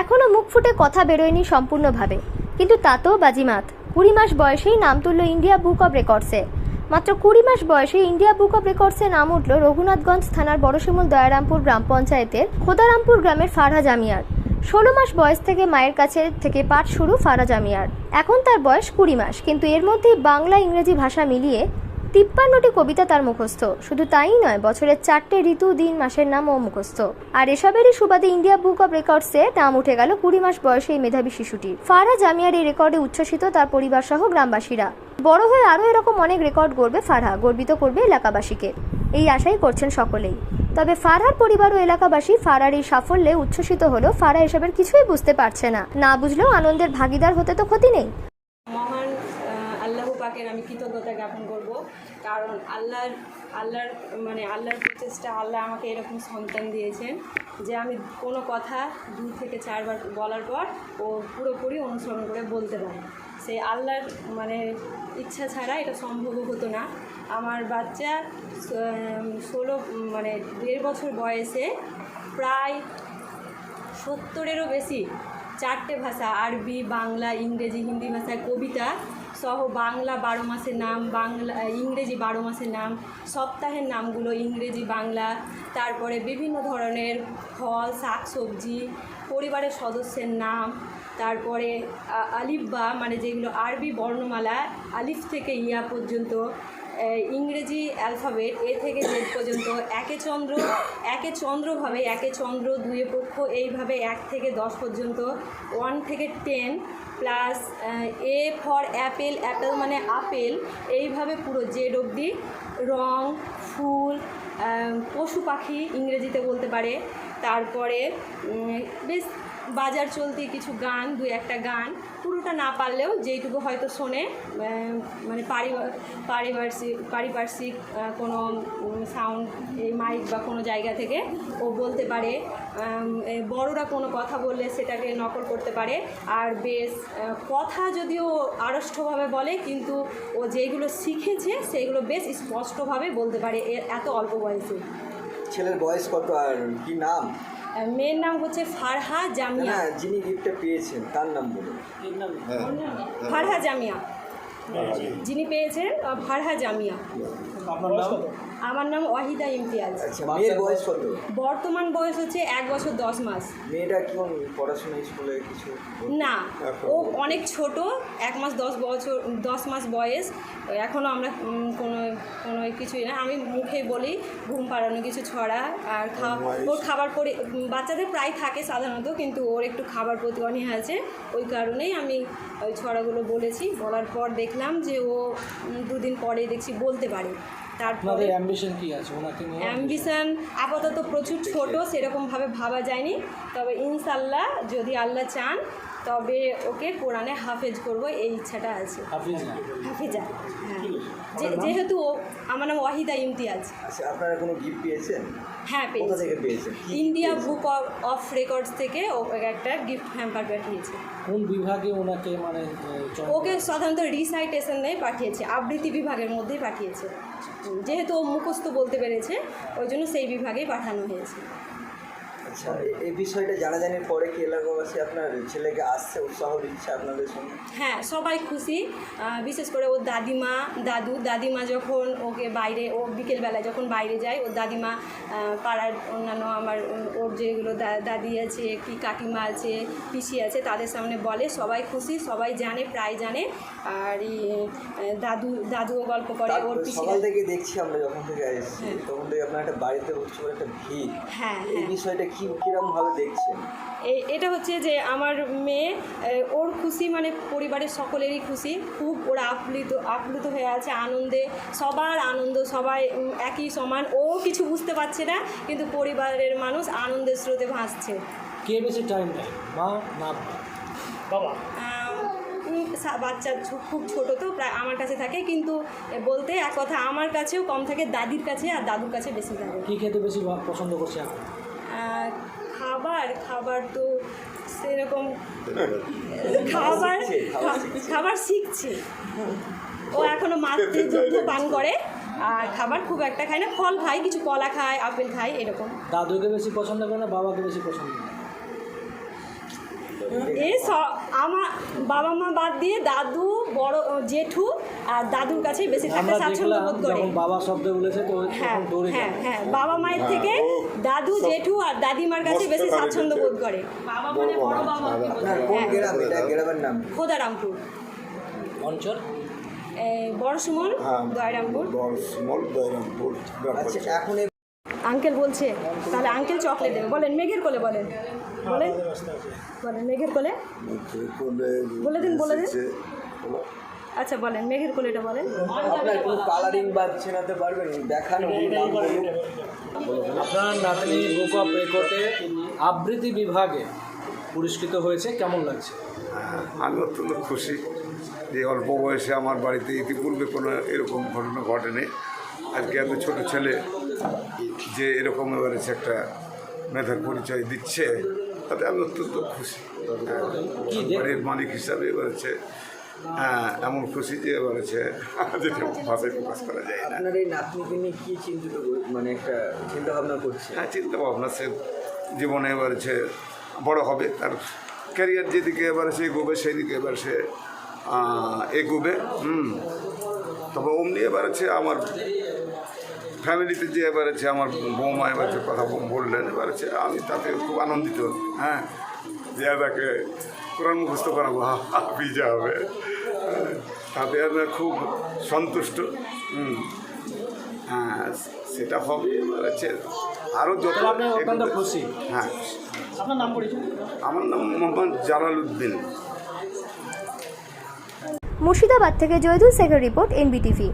এখনও মুখ ফুটে কথা বেরোয়নি সম্পূর্ণভাবে। কিন্তু তাতেও বাজিমাত। কুড়ি মাস বয়সেই নাম তুলল ইন্ডিয়া বুক অব রেকর্ডসে। মাত্র কুড়ি মাস বয়সে ইন্ডিয়া বুক অব রেকর্ডসে নাম উঠল রঘুনাথগঞ্জ থানার বড়শিমুল দয়ারামপুর গ্রাম পঞ্চায়েতের খোদারামপুর গ্রামের ফারহা জামিয়ার। ষোলো মাস বয়স থেকে মায়ের কাছে থেকে পাঠ শুরু ফারহা জামিয়ার। এখন তার বয়স কুড়ি মাস, কিন্তু এর মধ্যেই বাংলা ইংরেজি ভাষা মিলিয়ে তিপ্পান্নটি কবিতা তার মুখস্থ। শুধু তাই নয়, বছরের চারটে ঋতু, দিন, মাসের নামও মুখস্থ। আর এসবেরই সুবাদে ইন্ডিয়া বুক অব রেকর্ডসে নাম উঠে গেল কুড়ি মাস বয়সে এই মেধাবী শিশুটির ফারহা জামিয়ার এই রেকর্ডে উচ্ছ্বসিত তার পরিবার সহ গ্রামবাসীরা। বড় হয়ে আরও এরকম অনেক রেকর্ড গড়বে ফারহা গর্বিত করবে এলাকাবাসীকে। এই আশাই করছেন সকলেই। তবে ফারহার পরিবার ও এলাকাবাসী ফারার এই সাফল্যে উচ্ছ্বসিত হলেও ফারা এসবের কিছুই বুঝতে পারছে না। না বুঝলেও আনন্দের ভাগিদার হতে তো ক্ষতি নেই। পাকের আমি কৃতজ্ঞতা জ্ঞাপন করব। কারণ আল্লাহর আল্লাহর মানে আল্লাহর প্রচেষ্টা আল্লাহ আমাকে এরকম সন্তান দিয়েছেন যে আমি কোনো কথা দু থেকে চারবার বলার পর ও পুরোপুরি অনুসরণ করে বলতে পারে। সেই আল্লাহর মানে ইচ্ছা ছাড়া এটা সম্ভব হতো না। আমার বাচ্চা ষোলো মানে দেড় বছর বয়সে প্রায় সত্তরেরও বেশি চারটে ভাষা, আরবি, বাংলা, ইংরেজি, হিন্দি ভাষায় কবিতা সহ বাংলা বারো মাসের নাম, বাংলা ইংরেজি বারো মাসের নাম, সপ্তাহের নামগুলো ইংরেজি, বাংলা, তারপরে বিভিন্ন ধরনের ফল, শাক সবজি, পরিবারের সদস্যের নাম, তারপরে আলিফ বা মানে যেগুলো আরবি বর্ণমালা, আলিফ থেকে ইয়া পর্যন্ত ইংরেজি অ্যালফাবেট, এ থেকে জেড পর্যন্ত, একে চন্দ্র, একে চন্দ্রভাবে, একে চন্দ্র, দুয়ে পক্ষ, এইভাবে এক থেকে দশ পর্যন্ত, ওয়ান থেকে ten plus A for apple apple মানে আপেল, এইভাবে পুরো জেড অবধি রং, ফুল পশু পাখি ইংরেজিতে বলতে পারে। তারপরে বেশ বাজার চলতি কিছু গান দু একটা গান, পুরোটা না পারলেও যেইটুকু হয়তো শোনে মানে পারিপার্শ্বিক পারিপার্শ্বিক কোনো সাউন্ড এই মাইক বা কোনো জায়গা থেকে ও বলতে পারে বড়রা কোনো কথা বললে সেটাকে নকল করতে পারে, আর বেশ কথা যদিও আড়ষ্টভাবে বলে, কিন্তু ও যেগুলো শিখেছে সেইগুলো বেশ স্পষ্টভাবে বলতে পারে এ- এত অল্প বয়সে। ছেলের বয়স কত আর কি নাম? মেয়ের নাম হচ্ছে ফারহা জামিয়া। যিনি গিফটটা পেয়েছেন তার নাম বলুন। ফারহা জামিয়া। যিনি পেয়েছেন ফারহা জামিয়া। আমার নাম ওয়াহিদা ইমতিয়াজ। আচ্ছা মেয়ের বয়স কত? বর্তমান বয়স হচ্ছে এক বছর দশ মাস। মেয়েটা কেমন পড়াশোনা স্কুলে কিছু? না ও অনেক ছোট এক মাস দশ বছর দশ মাস বয়স। এখনও আমরা কোনো কোনো কিছুই না। আমি মুখে বলি ঘুম পাড়ানো কিছু ছড়া আর খাওয়া ওর খাবার পরে বাচ্চাদের প্রায় থাকে সাধারণত কিন্তু ওর একটু খাবার প্রতি অনীহা আছে। ওই কারণেই আমি ওই ছড়াগুলো বলেছি। বলার পর দেখলাম যে ও দুদিন পরে দেখছি বলতে পারে। তারপরে অ্যাম্বিশন কি আছে? ওনাকে নিয়ে অ্যাম্বিশন আপাতত প্রচুর ছোট সেরকমভাবে ভাবা যায়নি। তবে ইনশাল্লাহ যদি আল্লাহ চান তবে ওকে কোরআনে হাফেজ করব এই ইচ্ছাটা আছে। হাফেজ হাফিজা। যেহেতু ও আমার নাম ওয়াহিদা ইমতিয়াজ। আচ্ছা আপনারা কোনো গিফট পেয়েছেন? হ্যাঁ কোথা পেয়েছি। থেকে পেয়েছেন? ইন্ডিয়া বুক অফ রেকর্ডস থেকে ও একটা গিফট হ্যাম্পার পাঠিয়েছে। কোন বিভাগে ওনাকে মানে ওকে সাধারণত রিসাইটেশনে পাঠিয়েছে আবৃত্তি বিভাগের মধ্যেই পাঠিয়েছে। যেহেতু ও মুখস্থ বলতে পেরেছে ওই জন্য সেই বিভাগেই পাঠানো হয়েছে। আচ্ছা এই বিষয়টা জানাজানির পরে কি এলাকাবাসী আপনার ছেলেকে আসছে উৎসাহ দিচ্ছে আপনাদের সঙ্গে? হ্যাঁ সবাই খুশি। বিশেষ করে ওর দাদিমা দাদু। দাদিমা যখন ওকে বাইরে ও বিকেলবেলায় যখন বাইরে যায় ওর দাদিমা পাড়ার অন্যান্য আমার ওর যেগুলো দাদি আছে কি কাকিমা আছে পিসি আছে তাদের সামনে বলে সবাই খুশি সবাই জানে প্রায় জানে। আর ই, দাদু দাদুও গল্প করে ওর পিসি সকাল থেকে দেখছি আমরা যখন থেকে এসেছি হ্যাঁ। তখন থেকে আপনার একটা বাড়িতে উৎসবের একটা ভিড়। হ্যাঁ এই হ্যাঁ। বিষয়টা কি ভাবে দেখছেন? এ- এটা হচ্ছে যে আমার মেয়ে ওর খুশি মানে পরিবারের সকলেরই খুশি। খুব ওরা আপ্লুত আপ্লুত হয়ে আছে আনন্দে। সবার আনন্দ সবাই একই সমান। ও কিছু বুঝতে পারছে না কিন্তু পরিবারের মানুষ আনন্দের স্রোতে ভাসছে। কে বেশি টাইম দেয় মা না বাবা? বাচ্চা খুব ছোট তো প্রায় আমার কাছে থাকে। কিন্তু বলতে এক কথা আমার কাছেও কম থাকে দাদির কাছে আর দাদুর কাছে বেশি থাকে। কি খেতে বেশি পছন্দ করছে এখন আহ, খাবার খাবার তো সেরকম খাবার খাবার শিখছে। ও এখনও মাতৃ দুগ্ধ পান করে। আর খাবার খুব একটা খায় না ফল খায় কিছু কলা খায় আপেল খায় এরকম। দাদুকে বেশি পছন্দ করে না বাবাকে বেশি পছন্দ করে এই স- আমার বাবা মা বাদ দিয়ে দাদু বড় জেঠু আর দাদুর কাছেই বেশি থাকতে স্বাচ্ছন্দ্য বোধ করে। বাবা শব্দ বলেছে তো হ্যাঁ হ্যাঁ হ্যাঁ বাবা মায়ের থেকে দাদু জেঠু আর দাদিমার কাছে বেশি স্বাচ্ছন্দ্য বোধ করে। বাবা মানে বড় বাবা? খোদারামপুর। অঞ্চল? এই বড় সুমন দয়রামপুর। স্মল দয়রামপুর আচ্ছা এখন আঙ্কেল বলছে তাহলে আঙ্কেল চকলেট দেবে। বলেন মেঘের কোলে বলেন। বলেন। বলেন মেঘের কোলে। বলে দিন, বলে দিন। আচ্ছা বলেন মেঘের কোলেটা বলেন। আপনার কোনো কালারিং বা চেনাতে পারবেন? দেখানো। আপনার নাতনি বুক অফ রেকর্ডে আবৃত্তি বিভাগে পুরস্কৃত হয়েছে কেমন লাগছে? হ্যাঁ, আমি অত্যন্ত খুশি যে অল্প বয়সে আমার বাড়িতে ইতিপূর্বে কোনো এরকম ঘটনা ঘটেনি। আজকে এত ছোট ছেলে যে এরকম এবারে সে একটা মেধার পরিচয় দিচ্ছে তাতে আমি অত্যন্ত খুশি। বাড়ির মালিক হিসাবে এবারেছে হ্যাঁ এমন খুশি যে এবারেছে যেটা ভাষায় প্রকাশ করা যায় না। আপনার এই নাতনিকে নিয়ে কী চিন্তিত মানে একটা চিন্তা ভাবনা করছে? হ্যাঁ চিন্তা ভাবনা সে জীবনে এবার সে বড় হবে। তার ক্যারিয়ার যেদিকে এবার সে এগোবে সেই দিকে এবার সে এগোবে। হুম। তবে অমনি এবার আছে আমার ফ্যামিলিতে যে এবার আছে আমার বৌমা এবার যে কথা বললেন এবার আছে আমি তাতে খুব আনন্দিত হ্যাঁ? যে তাকে কোরআন মুখস্থ করাবো পিজা হবে। হ্যাঁ, তাতে আমি খুব সন্তুষ্ট হুম। হ্যাঁ সেটা হবে এবার আছে আরও যত তাহলে আপনি অত্যন্ত খুশি। হ্যাঁ। আপনার নাম আমার নাম মোহাম্মদ জালাল উদ্দিন মুর্শিদাবাদ থেকে জয়দুল শেখের রিপোর্ট এনবিটিভি।